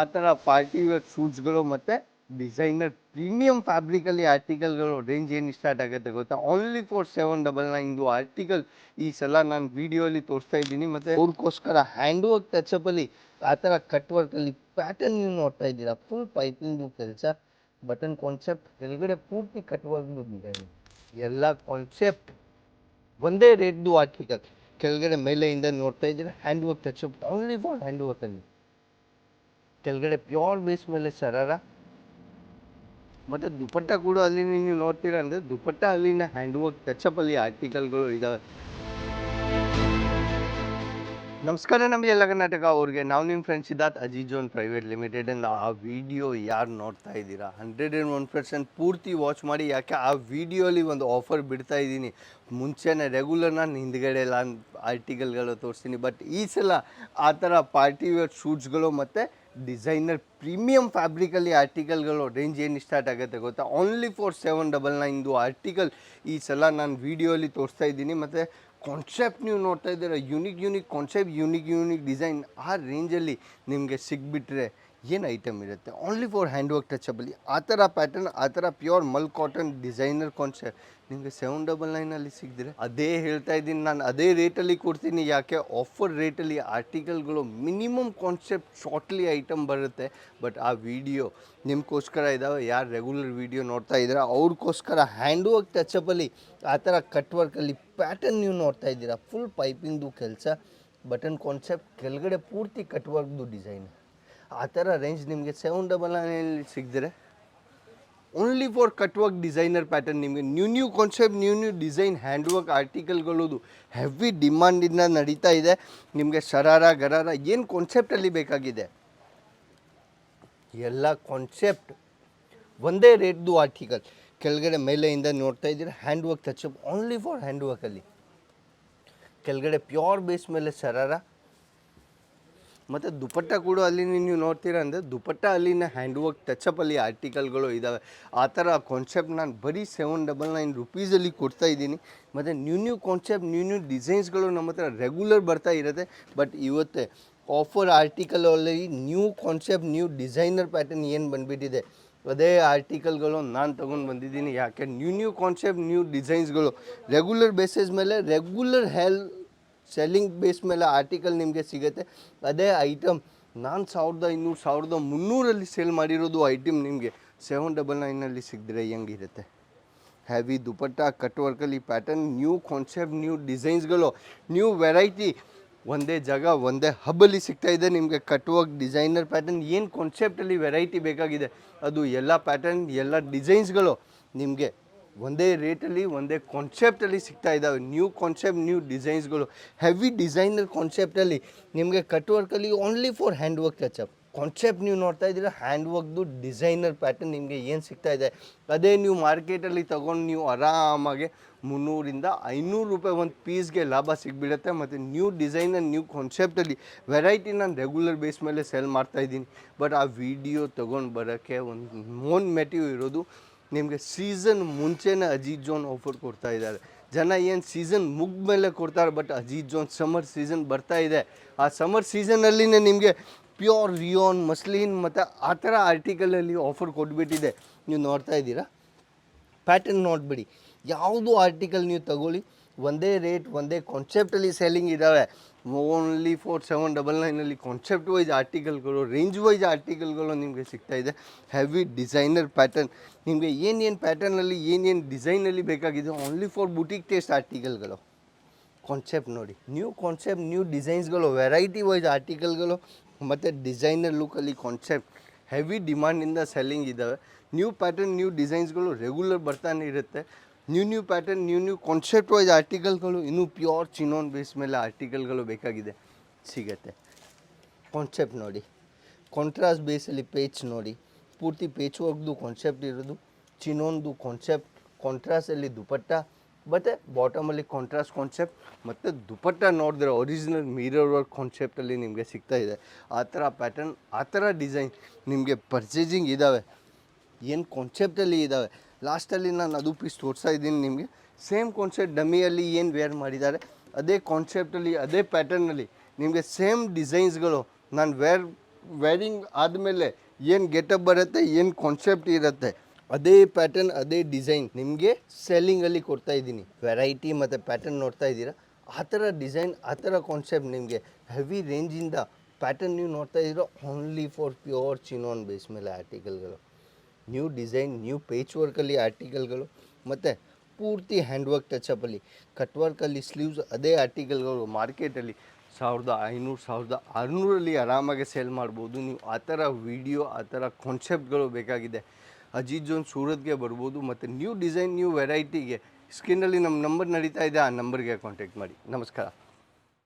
ಆ ಥರ party wear ಶೂಟ್ಸ್ಗಳು ಮತ್ತು ಡಿಸೈನರ್ ಪ್ರೀಮಿಯಂ ಫ್ಯಾಬ್ರಿಕಲ್ಲಿ ಆರ್ಟಿಕಲ್ಗಳು ರೇಂಜ್ ಏನು ಸ್ಟಾರ್ಟ್ ಆಗುತ್ತೆ ಗೊತ್ತಾ? ಓನ್ಲಿ ಫೋರ್ ಸೆವೆನ್ ಡಬಲ್ ನೈನ್ದು ಆರ್ಟಿಕಲ್ ಈ ಸಲ ನಾನು ವಿಡಿಯೋಲಿ ತೋರಿಸ್ತಾ ಇದ್ದೀನಿ. ಮತ್ತು ಅವ್ರಿಗೋಸ್ಕರ ಹ್ಯಾಂಡ್ ವರ್ಕ್ ಟಚಪಲ್ಲಿ ಆ ಥರ ಕಟ್ ವರ್ಕಲ್ಲಿ ಪ್ಯಾಟರ್ನ್ ನೀವು ನೋಡ್ತಾ ಇದ್ದೀರಾ? ಫುಲ್ ಪೈಪಿಂಗು ಕೆಲಸ ಬಟನ್ ಕಾನ್ಸೆಪ್ಟ್ ಕೆಳಗಡೆ ಪೂರ್ತಿ ಕಟ್ ವರ್ಕ್ದು ಡಿಸೈನ್ ಎಲ್ಲ ಕಾನ್ಸೆಪ್ಟ್ ಒಂದೇ ರೇಟ್ದು ಆರ್ಟಿಕಲ್. ಕೆಳಗಡೆ ಮೇಲೆಯಿಂದ ನೋಡ್ತಾ ಇದ್ದೀರಾ? Hand work touch up only for hand ವರ್ಕಲ್ಲಿ ಕೆಳಗಡೆ ಪ್ಯೂರ್ ಬೇಸ್ ಮೇಲೆ ಸರಾರ ಮತ್ತು ದುಪಟ್ಟ ಕೂಡ ಅಲ್ಲಿ ನೀವು ನೋಡ್ತೀರಾ ಅಂದರೆ ದುಪಟ್ಟ ಅಲ್ಲಿನ ಹ್ಯಾಂಡ್ ವರ್ಕ್ ಟಚಪ್ಪಲ್ಲಿ ಆರ್ಟಿಕಲ್ಗಳು ಇದ್ದಾವೆ ನಮಸ್ಕಾರ ನಮ್ಮ ಎಲ್ಲ ಕರ್ನಾಟಕ. ಅವ್ರಿಗೆ ನಾವು ನಿಮ್ಮ friends Siddharth Ajit zone private limited and ಆ ವಿಡಿಯೋ ಯಾರು ನೋಡ್ತಾ ಇದ್ದೀರಾ? ಹಂಡ್ರೆಡ್ ಆ್ಯಂಡ್ ಒನ್ ಪರ್ಸೆಂಟ್ ಪೂರ್ತಿ ವಾಚ್ ಮಾಡಿ. ಯಾಕೆ ಆ ವಿಡಿಯೋಲಿ ಒಂದು ಆಫರ್ ಬಿಡ್ತಾ ಇದ್ದೀನಿ. ಮುಂಚೆನೇ ರೆಗ್ಯುಲರ್ ನಾನು ಹಿಂದ್ಗಡೆ ಎಲ್ಲ ಆರ್ಟಿಕಲ್ಗಳು ತೋರಿಸ್ತೀನಿ. ಬಟ್ ಈ ಸಲ ಆ ಥರ ಪಾರ್ಟಿ ವೇರ್ ಶೂಟ್ಸ್ಗಳು ಮತ್ತು ಡಿಸೈನರ್ ಪ್ರೀಮಿಯಂ ಫ್ಯಾಬ್ರಿಕಲ್ಲಿ ಆರ್ಟಿಕಲ್ಗಳು ರೇಂಜ್ ಏನು ಸ್ಟಾರ್ಟ್ ಆಗುತ್ತೆ ಗೊತ್ತಾ? ಓನ್ಲಿ ಫೋರ್ ಸೆವೆನ್ ಡಬಲ್ ನೈನ್ದು ಆರ್ಟಿಕಲ್ ಈ ಸಲ ನಾನು ವಿಡಿಯೋಲಿ ತೋರಿಸ್ತಾ ಇದ್ದೀನಿ. ಮತ್ತು ಕಾನ್ಸೆಪ್ಟ್ ನೀವು ನೋಡ್ತಾ ಇದ್ದೀರ unique unique concept unique unique design ಆ ರೇಂಜಲ್ಲಿ ನಿಮಗೆ ಸಿಗ್ಬಿಟ್ರೆ ಏನು ಐಟಮ್ ಇರುತ್ತೆ? ಓನ್ಲಿ ಫಾರ್ ಹ್ಯಾಂಡ್ ವರ್ಕ್ ಟಚಬಲಿ ಆ ಥರ ಪ್ಯಾಟರ್ನ್ ಆ ಥರ pure mul cotton designer concept ನಿಮಗೆ ಸೆವೆನ್ ಡಬಲ್ ನೈನಲ್ಲಿ ಸಿಕ್ಕಿದ್ರೆ ಅದೇ ಹೇಳ್ತಾ ಇದ್ದೀನಿ. ನಾನು ಅದೇ ರೇಟಲ್ಲಿ ಕೊಡ್ತೀನಿ. ಯಾಕೆ? ಆಫರ್ ರೇಟಲ್ಲಿ ಆರ್ಟಿಕಲ್ಗಳು ಮಿನಿಮಮ್ ಕಾನ್ಸೆಪ್ಟ್ ಶಾರ್ಟ್ಲಿ ಐಟಮ್ ಬರುತ್ತೆ. ಬಟ್ ಆ ವಿಡಿಯೋ ನಿಮಗೋಸ್ಕರ ಇದಾವೆ. ಯಾರು ರೆಗ್ಯುಲರ್ ವಿಡಿಯೋ ನೋಡ್ತಾ ಇದ್ದೀರಾ, ಅವ್ರಿಗೋಸ್ಕರ ಹ್ಯಾಂಡ್ ವರ್ಕ್ ಟಚಪ್ಪಲ್ಲಿ ಆ ಥರ ಕಟ್ ವರ್ಕಲ್ಲಿ ಪ್ಯಾಟರ್ನ್ ನೀವು ನೋಡ್ತಾ ಇದ್ದೀರಾ. ಫುಲ್ ಪೈಪಿಂಗ್ದು ಕೆಲಸ ಬಟನ್ ಕಾನ್ಸೆಪ್ಟ್ ಕೆಳಗಡೆ ಪೂರ್ತಿ ಕಟ್ ವರ್ಕ್ದು ಡಿಸೈನ್ ಆ ಥರ ರೇಂಜ್ ನಿಮಗೆ ಸೆವೆನ್ ಡಬಲ್ ನೈನಲ್ಲಿ ಸಿಕ್ಕಿದ್ರೆ only for cut work designer pattern ನಿಮಗೆ new new concept new new design hand work ಆರ್ಟಿಕಲ್ಗಳದು heavy ಡಿಮ್ಯಾಂಡಿಂದ ನಡೀತಾ ಇದೆ. ನಿಮಗೆ ಸರಾರ ಗರಾರ ಏನು ಕಾನ್ಸೆಪ್ಟಲ್ಲಿ ಬೇಕಾಗಿದೆ? ಎಲ್ಲ ಕಾನ್ಸೆಪ್ಟ್ ಒಂದೇ ರೇಟ್ದು ಆರ್ಟಿಕಲ್ ಕೆಳಗಡೆ ಮೇಲೆಯಿಂದ ನೋಡ್ತಾ ಇದ್ದೀರಾ hand work touch up only for hand ವರ್ಕಲ್ಲಿ ಕೆಳಗಡೆ ಪ್ಯೂರ್ ಬೇಸ್ ಮೇಲೆ ಶರಾರ ಮತ್ತು ದುಪಟ್ಟ ಕೂಡ ಅಲ್ಲಿ ನೀವು ನೋಡ್ತೀರಾ ಅಂದರೆ ದುಪಟ್ಟ ಅಲ್ಲಿನ ಹ್ಯಾಂಡ್ ವರ್ಕ್ ಟಚಪ್ಪಲ್ಲಿ ಆರ್ಟಿಕಲ್ಗಳು ಇದ್ದಾವೆ ಆ ಥರ ಕಾನ್ಸೆಪ್ಟ್ ನಾನು ಬರೀ ಸೆವೆನ್ ಡಬಲ್ ನೈನ್ ರುಪೀಸಲ್ಲಿ ಕೊಡ್ತಾ ಇದ್ದೀನಿ. ಮತ್ತು new new concept new new ಡಿಸೈನ್ಸ್ಗಳು ನಮ್ಮ ಹತ್ರ ರೆಗ್ಯುಲರ್ ಬರ್ತಾ ಇರುತ್ತೆ. ಬಟ್ ಇವತ್ತೇ ಆಫರ್ ಆರ್ಟಿಕಲ್ ಅಲ್ಲಿ new concept new designer pattern ಏನು ಬಂದುಬಿಟ್ಟಿದೆ? ಅದೇ ಆರ್ಟಿಕಲ್ಗಳು ನಾನು ತೊಗೊಂಡು ಬಂದಿದ್ದೀನಿ. ಯಾಕೆ? ನ್ಯೂ ನ್ಯೂ ಕಾನ್ಸೆಪ್ಟ್ ನ್ಯೂ ಡಿಸೈನ್ಸ್ಗಳು ರೆಗ್ಯುಲರ್ ಬೇಸಿಸ್ ಮೇಲೆ ರೆಗ್ಯುಲರ್ ಹೆಲ್ ಸೆಲ್ಲಿಂಗ್ ಬೇಸ್ ಮೇಲೆ ಆರ್ಟಿಕಲ್ ನಿಮಗೆ ಸಿಗುತ್ತೆ. ಅದೇ ಐಟಮ್ ನಾನು ಸಾವಿರದ ಇನ್ನೂರು ಸಾವಿರದ ಮುನ್ನೂರಲ್ಲಿ ಸೇಲ್ ಮಾಡಿರೋದು ಐಟಮ್ ನಿಮಗೆ ಸೆವೆನ್ ಡಬಲ್ ನೈನಲ್ಲಿ ಸಿಗದ್ರೆ ಹೆಂಗಿರುತ್ತೆ? ಹ್ಯಾವಿ ದುಪಟ್ಟ ಕಟ್ ವರ್ಕಲ್ಲಿ ಪ್ಯಾಟರ್ನ್ ನ್ಯೂ ಕಾನ್ಸೆಪ್ಟ್ ನ್ಯೂ ಡಿಸೈನ್ಸ್ಗಳು ನ್ಯೂ ವೆರೈಟಿ ಒಂದೇ ಜಾಗ, ಒಂದೇ ಹಬ್ಬಲ್ಲಿ ಸಿಗ್ತಾ ಇದೆ ನಿಮಗೆ ಕಟ್ ವರ್ಕ್ ಡಿಸೈನರ್ ಪ್ಯಾಟರ್ನ್ ಏನು ಕಾನ್ಸೆಪ್ಟಲ್ಲಿ ವೆರೈಟಿ ಬೇಕಾಗಿದೆ? ಅದು ಎಲ್ಲ ಪ್ಯಾಟರ್ನ್ ಎಲ್ಲ ಡಿಸೈನ್ಸ್ಗಳು ನಿಮಗೆ ಒಂದೇ ರೇಟಲ್ಲಿ, ಒಂದೇ ಕಾನ್ಸೆಪ್ಟಲ್ಲಿ ಸಿಗ್ತಾ ಇದ್ದಾವೆ. ನ್ಯೂ ಕಾನ್ಸೆಪ್ಟ್ ನ್ಯೂ ಡಿಸೈನ್ಸ್ಗಳು ಹೆವಿ ಡಿಸೈನರ್ ಕಾನ್ಸೆಪ್ಟಲ್ಲಿ ನಿಮಗೆ cut ವರ್ಕಲ್ಲಿ only for hand work touch up concept ನೀವು ನೋಡ್ತಾ ಇದ್ದೀರಾ ಹ್ಯಾಂಡ್ ವರ್ಕ್ದು ಡಿಸೈನರ್ ಪ್ಯಾಟರ್ನ್ ನಿಮಗೆ ಏನು ಸಿಗ್ತಾ ಇದೆ? ಅದೇ ನೀವು ಮಾರ್ಕೆಟಲ್ಲಿ ತೊಗೊಂಡು ನೀವು ಆರಾಮಾಗಿ ಮುನ್ನೂರಿಂದ ಐನೂರು ರೂಪಾಯಿ ಒಂದು ಪೀಸ್ಗೆ ಲಾಭ ಸಿಗ್ಬಿಡುತ್ತೆ ಮತ್ತು ನ್ಯೂ ಡಿಸೈನರ್ ನ್ಯೂ ಕಾನ್ಸೆಪ್ಟಲ್ಲಿ ವೆರೈಟಿ ನಾನು ರೆಗ್ಯುಲರ್ ಬೇಸ್ ಮೇಲೆ ಸೆಲ್ ಮಾಡ್ತಾಯಿದ್ದೀನಿ ಬಟ್ ಆ ವಿಡಿಯೋ ತೊಗೊಂಡು ಬರೋಕ್ಕೆ ಒಂದು ಮೋನ್ ಮೆಟಿವ್ ಇರೋದು ನಿಮಗೆ ಸೀಸನ್ ಮುಂಚೆನೇ ಅಜೀತ್ ಜೋನ್ ಆಫರ್ ಕೊಡ್ತಾ ಇದ್ದಾರೆ. ಜನ ಏನು ಸೀಸನ್ ಮುಗ್ದ ಮೇಲೆ ಕೊಡ್ತಾರೆ but Ajit zone summer season ಬರ್ತಾ ಇದೆ. ಆ ಸಮ್ಮರ್ ಸೀಸನಲ್ಲಿನೇ ನಿಮಗೆ ಪ್ಯೂರ್ ರಿಯೋನ್ ಮಸ್ಲಿನ್ ಮತ್ತು ಆ ಥರ ಆರ್ಟಿಕಲಲ್ಲಿ ಆಫರ್ ಕೊಟ್ಬಿಟ್ಟಿದೆ. ನೀವು ನೋಡ್ತಾ ಇದ್ದೀರಾ? ಪ್ಯಾಟರ್ನ್ ನೋಡಿಬಿಡಿ. ಯಾವುದು ಆರ್ಟಿಕಲ್ ನೀವು ತಗೊಳ್ಳಿ? ಒಂದೇ ರೇಟ್, ಒಂದೇ ಕಾನ್ಸೆಪ್ಟಲ್ಲಿ ಸೆಲ್ಲಿಂಗ್ ಇದ್ದಾವೆ ಓನ್ಲಿ ಫೋರ್ ಸೆವೆನ್ ಡಬಲ್ ನೈನಲ್ಲಿ ಕಾನ್ಸೆಪ್ಟ್ ವೈಸ್ ಆರ್ಟಿಕಲ್ಗಳು ರೇಂಜ್ ವೈಸ್ ಆರ್ಟಿಕಲ್ಗಳು ನಿಮಗೆ ಸಿಗ್ತಾ ಇದೆ. ಹೆವಿ ಡಿಸೈನರ್ ಪ್ಯಾಟರ್ನ್ ನಿಮಗೆ ಏನೇನು ಪ್ಯಾಟರ್ನಲ್ಲಿ ಏನೇನು ಡಿಸೈನಲ್ಲಿ ಬೇಕಾಗಿದೆ ಓನ್ಲಿ ಫಾರ್ ಬುಟಿಕ್ ಟೇಸ್ಟ್ ಆರ್ಟಿಕಲ್ಗಳು ಕಾನ್ಸೆಪ್ಟ್ ನೋಡಿ. ನ್ಯೂ ಕಾನ್ಸೆಪ್ಟ್ ನ್ಯೂ ಡಿಸೈನ್ಸ್ಗಳು ವೆರೈಟಿ ವೈಸ್ ಆರ್ಟಿಕಲ್ಗಳು ಮತ್ತು ಡಿಸೈನರ್ ಲುಕ್ಕಲ್ಲಿ ಕಾನ್ಸೆಪ್ಟ್ ಹೆವಿ ಡಿಮಾಂಡಿಂದ ಸೆಲ್ಲಿಂಗ್ ಇದ್ದಾವೆ ನ್ಯೂ ಪ್ಯಾಟರ್ನ್ ನ್ಯೂ ಡಿಸೈನ್ಸ್ಗಳು ರೆಗ್ಯುಲರ್ ಬರ್ತಾನೆ ಇರುತ್ತೆ. New new pattern new new concept wise ಆರ್ಟಿಕಲ್ಗಳು ಇನ್ನೂ ಪ್ಯೂರ್ ಚಿನೋನ್ ಬೇಸ್ ಮೇಲೆ ಆರ್ಟಿಕಲ್ಗಳು ಬೇಕಾಗಿದೆ. ಸಿಗತ್ತೆ. ಕಾನ್ಸೆಪ್ಟ್ ನೋಡಿ. ಕಾಂಟ್ರಾಸ್ಟ್ ಬೇಸಲ್ಲಿ ಪೇಚ್ ನೋಡಿ. ಪೂರ್ತಿ ಪೇಚ್ ವರ್ಕ್ದು ಕಾನ್ಸೆಪ್ಟ್ ಇರೋದು. ಚಿನೋನ್ದು ಕಾನ್ಸೆಪ್ಟ್ ಕಾಂಟ್ರಾಸ್ಟಲ್ಲಿ ದುಪಟ್ಟ, ಮತ್ತು ಬಾಟಮಲ್ಲಿ ಕಾಂಟ್ರಾಸ್ಟ್ ಕಾನ್ಸೆಪ್ಟ್ ಮತ್ತು ದುಪಟ್ಟ ನೋಡಿದ್ರೆ ಒರಿಜಿನಲ್ ಮೀರರ್ ವರ್ಕ್ ಕಾನ್ಸೆಪ್ಟಲ್ಲಿ ನಿಮಗೆ ಸಿಗ್ತಾ ಇದೆ. ಆ ಥರ ಪ್ಯಾಟರ್ನ್ ಆ ಥರ ಡಿಸೈನ್ ನಿಮಗೆ ಪರ್ಚೇಸಿಂಗ್ ಇದ್ದಾವೆ ಏನು ಕಾನ್ಸೆಪ್ಟಲ್ಲಿ ಇದ್ದಾವೆ ಲಾಸ್ಟಲ್ಲಿ ನಾನು ಅದು ಪೀಸ್ ತೋರಿಸ್ತಾ ಇದ್ದೀನಿ ನಿಮಗೆ. ಸೇಮ್ ಕಾನ್ಸೆಪ್ಟ್ ಡಮಿಯಲ್ಲಿ ಏನು ವೇರ್ ಮಾಡಿದ್ದಾರೆ, ಅದೇ ಕಾನ್ಸೆಪ್ಟಲ್ಲಿ ಅದೇ ಪ್ಯಾಟರ್ನಲ್ಲಿ ನಿಮಗೆ ಸೇಮ್ ಡಿಸೈನ್ಸ್ಗಳು ನಾನು ವೇರ್ ವೇರಿಂಗ್ ಆದಮೇಲೆ ಏನು ಗೆಟಪ್ ಬರುತ್ತೆ, ಏನು ಕಾನ್ಸೆಪ್ಟ್ ಇರುತ್ತೆ, ಅದೇ ಪ್ಯಾಟರ್ನ್ ಅದೇ ಡಿಸೈನ್ ನಿಮಗೆ ಸೆಲ್ಲಿಂಗಲ್ಲಿ ಕೊಡ್ತಾ ಇದ್ದೀನಿ. ವೆರೈಟಿ ಮತ್ತು ಪ್ಯಾಟರ್ನ್ ನೋಡ್ತಾ ಇದ್ದೀರಾ? ಆ ಥರ ಡಿಸೈನ್ ಆ ಥರ ಕಾನ್ಸೆಪ್ಟ್ ನಿಮಗೆ ಹೆವಿ ರೇಂಜಿಂದ ಪ್ಯಾಟರ್ನ್ ನೀವು ನೋಡ್ತಾ ಇದ್ದೀರೋ? Only for pure chinon base ಮೇಲೆ ಆರ್ಟಿಕಲ್ಗಳು ನ್ಯೂ ಡಿಸೈನ್ ನ್ಯೂ ಪೇಚ್ ವರ್ಕಲ್ಲಿ ಆರ್ಟಿಕಲ್ಗಳು ಮತ್ತು ಪೂರ್ತಿ ಹ್ಯಾಂಡ್ ವರ್ಕ್ ಟಚಪ್ಪಲ್ಲಿ ಕಟ್ ವರ್ಕಲ್ಲಿ ಸ್ಲೀವ್ಸ್ ಅದೇ ಆರ್ಟಿಕಲ್ಗಳು ಮಾರ್ಕೆಟಲ್ಲಿ ಸಾವಿರದ ಐನೂರು, ಸಾವಿರದ ಆರುನೂರಲ್ಲಿ ಆರಾಮಾಗಿ ಸೇಲ್ ಮಾಡ್ಬೋದು. ನೀವು ಆ ಥರ ವಿಡಿಯೋ ಆ ಥರ ಕಾನ್ಸೆಪ್ಟ್ಗಳು ಬೇಕಾಗಿದೆ. ಅಜೀಜ್ ಜೋನ್ ಸೂರತ್ಗೆ ಬರ್ಬೋದು, ಮತ್ತು ನ್ಯೂ ಡಿಸೈನ್ ನ್ಯೂ ವೆರೈಟಿಗೆ ಸ್ಕ್ರೀನಲ್ಲಿ ನಮ್ಮ ನಂಬರ್ ನಡೀತಾ ಇದೆ, ಆ ನಂಬರ್ಗೆ ಕಾಂಟ್ಯಾಕ್ಟ್ ಮಾಡಿ. ನಮಸ್ಕಾರ.